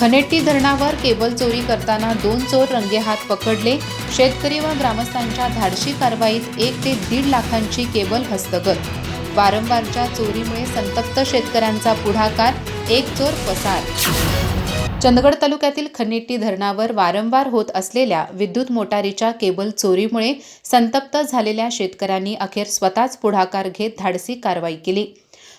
खनेट्टी धरणावर केबल चोरी करताना दोन चोर रंगेहात पकडले. शेतकरी व ग्रामस्थांच्या धाडशी कारवाईत एक ते दीड लाखांची केबल हस्तगत. वारंवारच्या चोरीमुळे संतप्त शेतकऱ्यांचा पुढाकार एक चोर पसार. चंदगड तालुक्यातील खनेट्टी धरणावर वारंवार होत असलेल्या विद्युत मोटारीच्या केबल चोरीमुळे संतप्त झालेल्या शेतकऱ्यांनी अखेर स्वतःच पुढाकार घेत धाडसी कारवाई केली.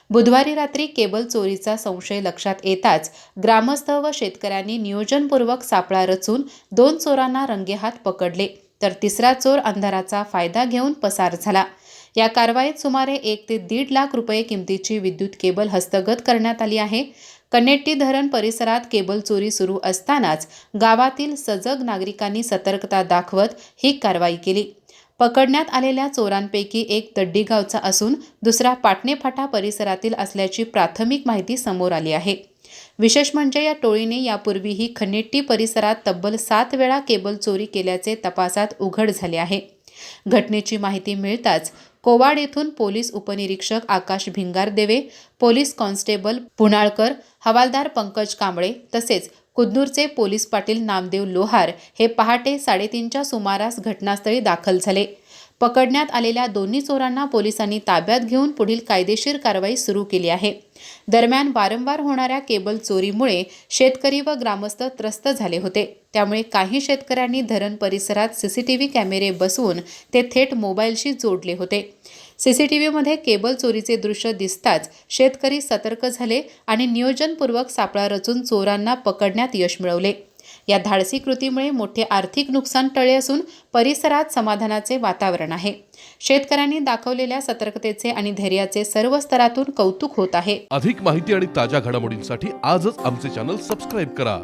बुधवारी रात्री केबल चोरीचा संशय लक्षात येताच ग्रामस्थ व शेतकऱ्यांनी नियोजनपूर्वक सापळा रचून दोन चोरांना रंगेहात पकडले. तर तिसरा चोर अंधाराचा फायदा घेऊन पसार झाला. या कारवाईत सुमारे एक ते दीड लाख रुपये किमतीची विद्युत केबल हस्तगत करण्यात आली आहे. कनेट्टी धरण परिसरात केबल चोरी सुरू असतानाच गावातील सजग नागरिकांनी सतर्कता दाखवत ही कारवाई केली. पकडण्यात आलेल्या चोरांपैकी एक दड्डीगावचा असून दुसरा पाटणेफाटा परिसरातील असल्याची प्राथमिक माहिती समोर आली आहे. विशेष म्हणजे या टोळीने यापूर्वीही खनेट्टी परिसरात तब्बल सात वेळा केबल चोरी केल्याचे तपासात उघड झाले आहे. घटनेची माहिती मिळताच कोवाड येथून पोलीस उपनिरीक्षक आकाश भिंगारदेवे पोलीस कॉन्स्टेबल पुनाळकर हवालदार पंकज कांबळे तसेच कुद्नूरचे पोलीस पाटील नामदेव लोहार हे पहाटे साडेतीनच्या सुमारास घटनास्थळी दाखल झाले. पकडण्यात आलेल्या दोन्ही चोरांना पोलिसांनी ताब्यात घेऊन पुढील कायदेशीर कारवाई सुरू केली आहे. दरम्यान वारंवार होणाऱ्या केबल चोरीमुळे शेतकरी व ग्रामस्थ त्रस्त झाले होते. त्यामुळे काही शेतकऱ्यांनी धरण परिसरात सीसीटीव्ही कॅमेरे बसवून ते थेट मोबाईलशी जोडले होते. सीसीटीव्हीमध्ये केबल चोरीचे दृश्य दिसताच शेतकरी सतर्क झाले आणि नियोजनपूर्वक सापळा रचून चोरांना पकडण्यात यश मिळवले. या धाडसी कृतीमुळे मोठे आर्थिक नुकसान टळे असून परिसरात समाधानाचे वातावरण आहे. शेतकऱ्यांनी दाखवलेल्या सतर्कतेचे आणि धैर्याचे सर्व स्तरातून कौतुक होत आहे. अधिक माहिती आणि ताज्या घडामोडींसाठी आजच आमचे चॅनल सबस्क्राईब करा.